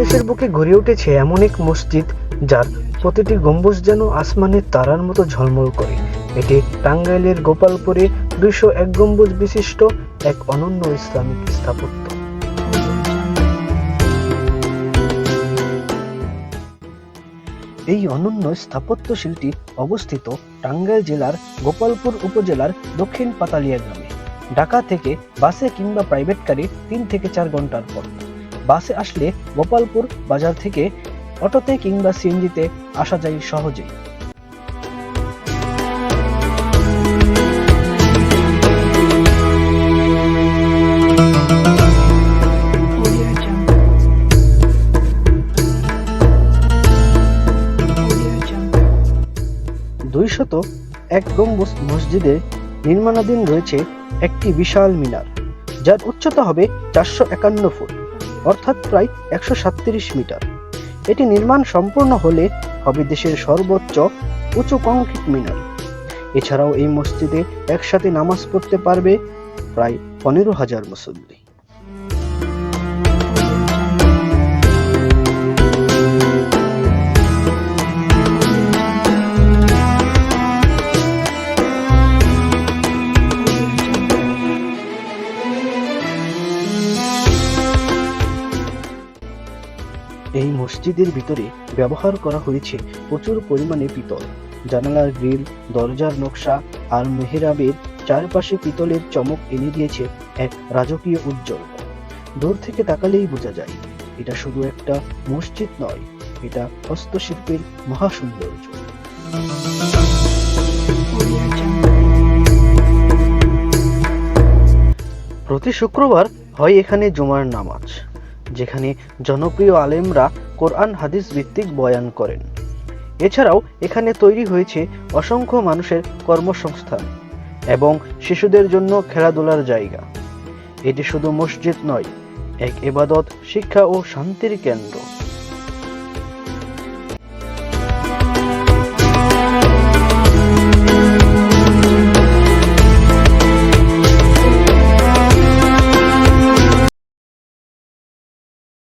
বুকে গড়ে উঠেছে এমন এক মসজিদ যার প্রতিটি গম্বুজ যেন আসমানের তারার মতো ঝলমল করে। এটি টাঙ্গাইলের গোপালপুরে দুইশো এক গম্বুজ বিশিষ্ট এক অনন্য ইসলামিক স্থাপত্য। এই অনন্য স্থাপত্যশিল্পটি অবস্থিত টাঙ্গাইল জেলার গোপালপুর উপজেলার দক্ষিণ পাতালিয়া গ্রামে। ঢাকা থেকে বাসে কিংবা প্রাইভেট কারে তিন থেকে চার ঘণ্টার পথ। বাসে আসলে গোপালপুর বাজার থেকে অটোতে কিংবা সিএনজিতে আসা যায় সহজেই. দুইশত এক গম্বুজ মসজিদে নির্মাণাধীন রয়েছে একটি বিশাল মিনার, যার উচ্চতা হবে চারশো একান্ন ফুট অর্থাৎ প্রায় একশো মিটার। এটি নির্মাণ সম্পূর্ণ হলে হবে দেশের সর্বোচ্চ উঁচু কংক্রিট মিনার। এছাড়াও এই মসজিদে একসাথে নামাজ পড়তে পারবে প্রায় পনেরো হাজার মুসল্লি। এই মসজিদের ভিতরে ব্যবহার করা হয়েছে প্রচুর পরিমাণে পিতল। জানালার গ্রিল, দরজার নকশা আর মেহেরাবের চারপাশে পিতলের চমক এনে দিয়েছে এক রাজকীয় উজ্জ্বল। দূর থেকে তাকালেই বোঝা যায়, এটা শুধু একটা মসজিদ নয়, এটা হস্তশিল্পের মহাসৌন্দর্য। প্রতি শুক্রবার হয় এখানে জুমার নামাজ। যেখানে জনপ্রিয় আলেমরা কোরআন, হাদিস ভিত্তিক বয়ান করেন। এছাড়াও এখানে তৈরি হয়েছে অসংখ্য মানুষের কর্মসংস্থান এবং শিশুদের জন্য খেলাধুলার জায়গা। এটি শুধু মসজিদ নয়, এক এবাদত শিক্ষা ও শান্তির কেন্দ্র।